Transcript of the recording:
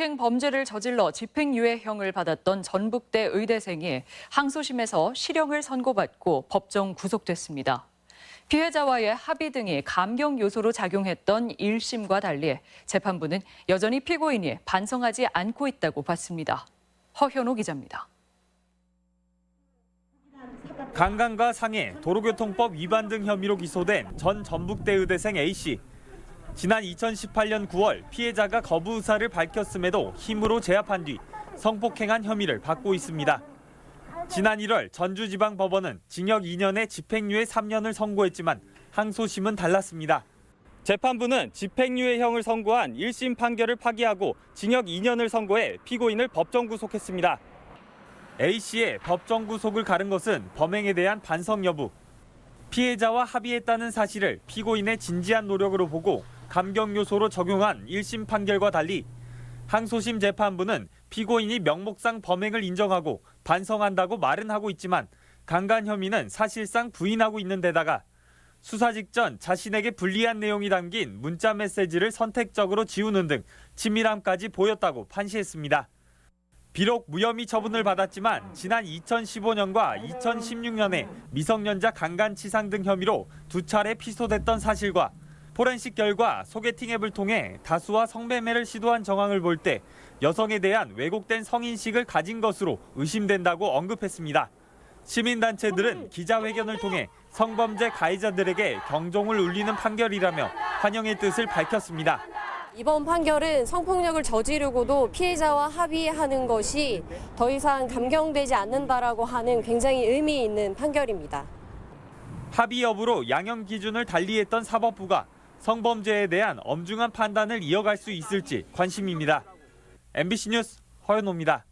성폭행 범죄를 저질러 집행유예형을 받았던 전북대 의대생이 항소심에서 실형을 선고받고 법정 구속됐습니다. 피해자와의 합의 등이 감경 요소로 작용했던 1심과 달리 재판부는 여전히 피고인이 반성하지 않고 있다고 봤습니다. 허현호 기자입니다. 강간과 상해, 도로교통법 위반 등 혐의로 기소된 전 전북대 의대생 A씨. 지난 2018년 9월 피해자가 거부 의사를 밝혔음에도 힘으로 제압한 뒤 성폭행한 혐의를 받고 있습니다. 지난 1월 전주지방법원은 징역 2년에 집행유예 3년을 선고했지만 항소심은 달랐습니다. 재판부는 집행유예형을 선고한 1심 판결을 파기하고 징역 2년을 선고해 피고인을 법정 구속했습니다. A씨의 법정 구속을 가른 것은 범행에 대한 반성 여부. 피해자와 합의했다는 사실을 피고인의 진지한 노력으로 보고 감경 요소로 적용한 1심 판결과 달리 항소심 재판부는 피고인이 명목상 범행을 인정하고 반성한다고 말은 하고 있지만 강간 혐의는 사실상 부인하고 있는 데다가 수사 직전 자신에게 불리한 내용이 담긴 문자 메시지를 선택적으로 지우는 등 치밀함까지 보였다고 판시했습니다. 비록 무혐의 처분을 받았지만 지난 2015년과 2016년에 미성년자 강간치상 등 혐의로 두 차례 피소됐던 사실과 포렌식 결과 소개팅 앱을 통해 다수와 성매매를 시도한 정황을 볼 때 여성에 대한 왜곡된 성인식을 가진 것으로 의심된다고 언급했습니다. 시민단체들은 기자회견을 통해 성범죄 가해자들에게 경종을 울리는 판결이라며 환영의 뜻을 밝혔습니다. 이번 판결은 성폭력을 저지르고도 피해자와 합의하는 것이 더 이상 감경되지 않는다라고 하는 굉장히 의미 있는 판결입니다. 합의 여부로 양형 기준을 달리했던 사법부가 성범죄에 대한 엄중한 판단을 이어갈 수 있을지 관심입니다. MBC 뉴스 허연호입니다.